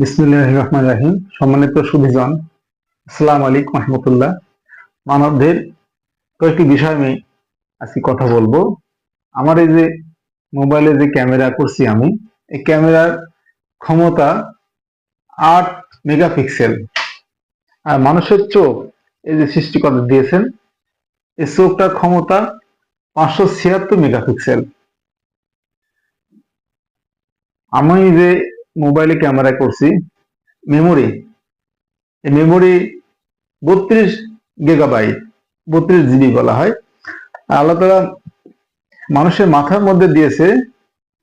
বিসমুল্লাহ রহমান রাহিম। সম্মানিত সুধীজন, আসসালাম আলাইকুম রহমতুল্লাহ। মানবদের কয়েকটি বিষয় আমি আজকে কথা বলব। আমার এই যে মোবাইলে যে ক্যামেরা করছি আমি, এই ক্যামেরার ক্ষমতা আট মেগাপিক্সেল। আর মানুষের চোখ এই যে সৃষ্টিকর্তা দিয়েছেন, এই চোখটার ক্ষমতা পাঁচশো ছিয়াত্তর মেগাপিক্সেল। আমি যে মোবাইলে ক্যামেরা করছি মেমোরি মেমোরি বত্রিশ গিগাবাইট বত্রিশ জিবি বলা হয়। আল্লাহ তালা মানুষের মাথার মধ্যে দিয়েছে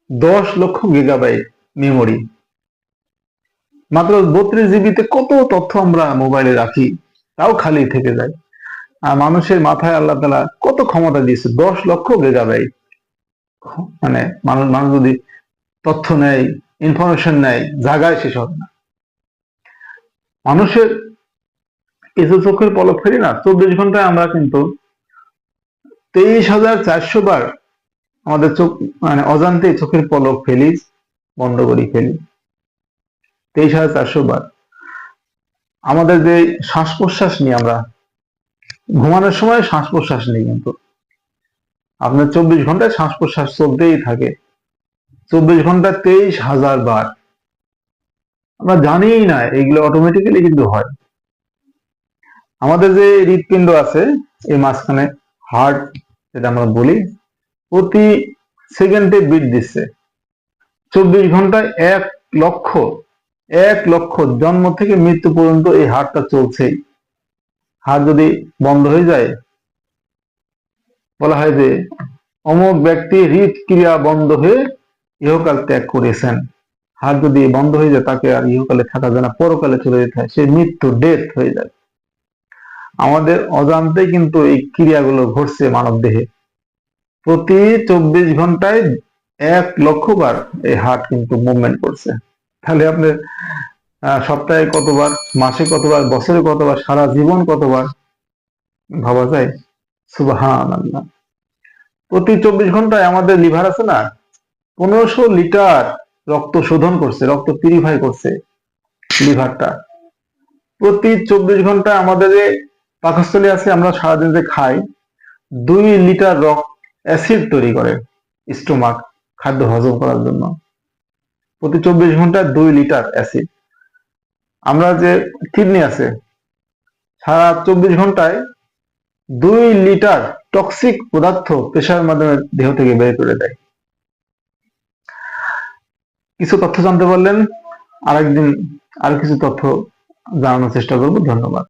দশ লক্ষ গিগাবাইট মেমোরি মাত্র বত্রিশ জিবিতে কত তথ্য আমরা মোবাইলে রাখি, তাও খালি থেকে যায়। আর মানুষের মাথায় আল্লাহ তালা কত ক্ষমতা দিয়েছে, দশ লক্ষ গিগাবাইট মানে মানুষ মানুষ যদি তথ্য নেয় ইনফরমেশন নেয়, জায়গায় শেষ হবে না। মানুষের কিছু চোখের পলক ফেরি না, চব্বিশ ঘন্টায় আমরা কিন্তু তেইশ হাজার চারশো বার আমাদের চোখ মানে অজান্তে চোখের পলক ফেলি, বন্ধ করি, ফেলি। তেইশ হাজার চারশো বার। আমাদের যে শ্বাস প্রশ্বাস নিয়ে আমরা, ঘুমানোর সময় শ্বাস প্রশ্বাস নিই কিন্তু। আপনার চব্বিশ ঘন্টায় শ্বাস প্রশ্বাস চলতেই থাকে। চব্বিশ ঘণ্টা তেইশ হাজার বার। আমরা জানিই না, এগুলো অটোমেটিক্যালি কিন্তু হয়। আমাদের যে হৃৎপিণ্ড আছে, এই মাঝখানে হার্ট যেটা আমরা বলি, প্রতি সেকেন্ডে বিট দিচ্ছে। চব্বিশ ঘন্টায় এক লক্ষ এক লক্ষ জন্ম থেকে মৃত্যু পর্যন্ত এই হার্টটা চলছেই। হার্ট যদি বন্ধ হয়ে যায়, বলা হয় যে অমুক ব্যক্তি হৃদক্রিয়া বন্ধ হয়ে ইহকাল ত্যাগ করেছেন। হাত যদি বন্ধ হয়ে যায়, তাকে আর ইহকালে থাকা যায় না, পরকালে চলে যেতে হয়, সে মৃত্যু ডেথ হয়ে যায় আমাদের অজান্তে কিন্তু এই ক্রিয়াগুলো ঘটছে মানব দেহে। প্রতি চব্বিশ ঘন্টায় এক লক্ষ বার এই হার্ট কিন্তু মুভমেন্ট করছে। তাহলে আপনার সপ্তাহে কতবার, মাসে কতবার, বছরে কতবার, সারা জীবন কতবার ভাবা যায়? সুবাহান আল্লাহ প্রতি চব্বিশ ঘন্টায় আমাদের লিভার আছে না? পনেরোশো লিটার রক্ত শোধন করছে, রক্ত পিউরিফাই করছে লিভারটা। প্রতি চব্বিশ ঘণ্টা আমাদের যে পাকস্থলী আছে, আমরা সারাদিন যে খাই, দুই লিটার রক্ত অ্যাসিড তৈরি করে স্টোমাক খাদ্য হজম করার জন্য। প্রতি চব্বিশ ঘন্টায় দুই লিটার অ্যাসিড আমরা যে কিডনি আছে, সারা চব্বিশ ঘন্টায় দুই লিটার টক্সিক পদার্থ পেশার মাধ্যমে দেহ থেকে বের করে দেয়। কিছু তথ্য জানতে পারলেন। আরেকদিন আর কিছু তথ্য জানানোর চেষ্টা করব। ধন্যবাদ।